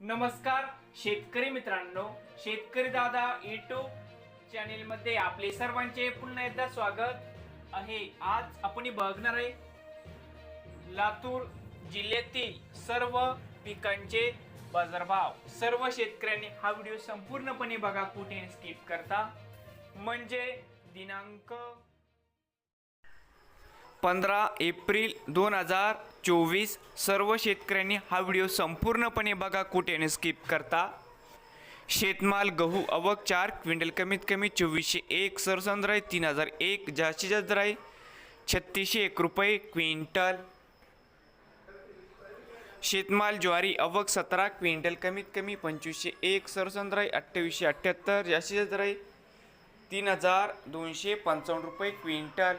नमस्कार शेतकरी मित्रांनो शेतकरी दादा युट्यूब चॅनेल मध्ये आपले सर्वांचे पुन्हा एकदा स्वागत आहे. आज आपण बघणार आहे लातूर जिल्ह्यातील सर्व पिकांचे बाजारभाव. सर्व शेतकऱ्यांनी हा व्हिडिओ संपूर्णपणे बघा कुठे स्किप करता. म्हणजे दिनांक पंधरा एप्रिल दोन हजार चोवीस सर्व शेतकऱ्यांनी हा व्हिडिओ संपूर्णपणे बघा कुठेने स्किप करता. शेतमाल गहू अवक चार क्विंटल कमीत कमी चोवीसशे एक सरसंद्र आहे तीन हजार एक जास्तीत जास्त दर आहे छत्तीसशे एक रुपये क्विंटल. शेतमाल ज्वारी अवक सतरा क्विंटल कमीत कमी पंचवीसशे एक सरसंद्र आहे अठ्ठावीसशे अठ्ठ्याहत्तर जास्तीत जास्त आहे तीन हजार दोनशे पंचावन्न रुपये क्विंटल.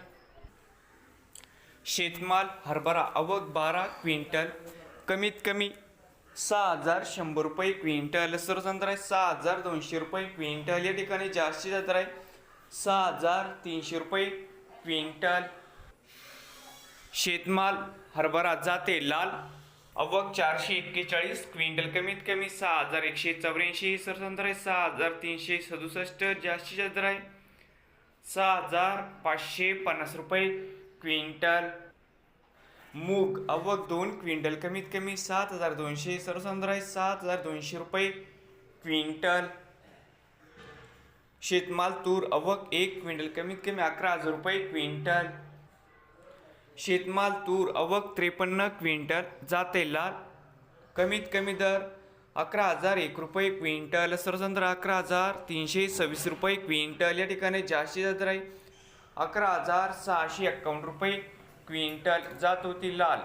शेतमाल हरभरा अवघ बारा क्विंटल कमीत कमी सहा हजार शंभर रुपये क्विंटल. सरसंत्र आहे सहा हजार दोनशे रुपये क्विंटल. या ठिकाणी जास्तीत जास्त आहे सहा हजार तीनशे रुपये क्विंटल. शेतमाल हरभरा जाते लाल अवक चारशे एक्केचाळीस क्विंटल कमीत कमी सहा हजार एकशे चौऱ्याऐंशी. सरसंत्र आहे सहा हजार तीनशे सदुसष्ट. जास्तीत जास्त आहे सहा हजार पाचशे पन्नास रुपये क्विंटल मूग. अवक दोन क्विंटल. कमीत कमी सात हजार दोनशे सर्वसाधारण सात हजार दोनशे रुपये क्विंटल. शेतमाल तूर. अवक एक क्विंटल. कमीत कमी अकरा हजार रुपये क्विंटल. शेतमाल तूर. अवक त्रेपन्न क्विंटल. जाते लाल. कमीत कमी दर अकरा हजार एक रुपये क्विंटल. सर्वसंद्र अकरा हजार तीनशे सव्वीस रुपये क्विंटल. या ठिकाणी जास्तीत जास्त राहील अकरा हजार सहाशे एक्कावन्न रुपये. क्विंटल जात होती लाल.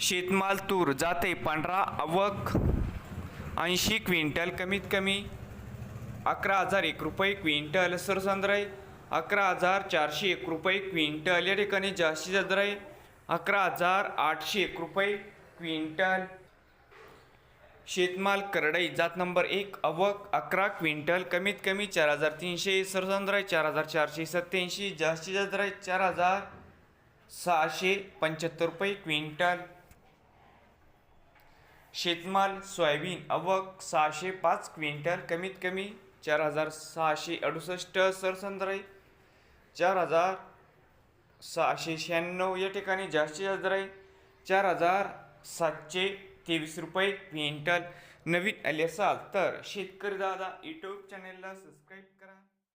शेतमाल तूर जाते पांढरा अवक. ऐंशी क्विंटल कमीत कमी. अकरा हजार एक रुपये क्विंटल सरसंद्र. आहे अकरा हजार चारशे एक रुपये क्विंटल या ठिकाणी जास्तीत जास्त आहे अकरा हजार आठशे एक रुपये क्विंटल शेतमाल करडई जात नंबर एक अवक अकरा क्विंटल कमीत कमी चार हजार तीनशे सरसंद्राय चार हजार चारशे सत्याऐंशी जास्तीत जास्त राय चार हजार सहाशे पंच्याहत्तर रुपये क्विंटल. शेतमाल सोयाबीन अवक सहाशे पाच क्विंटल कमीत कमी चार हजार सहाशे अडुसष्ट सरसंद्र चार हजार सहाशे शहाण्णव या ठिकाणी जास्तीत जास्त राय चार हजार सातशे तेवीस रुपये क्विंटल नवीन आले असाल तर शेतकरी दादा यूट्यूब चॅनेलला सबस्क्राईब करा.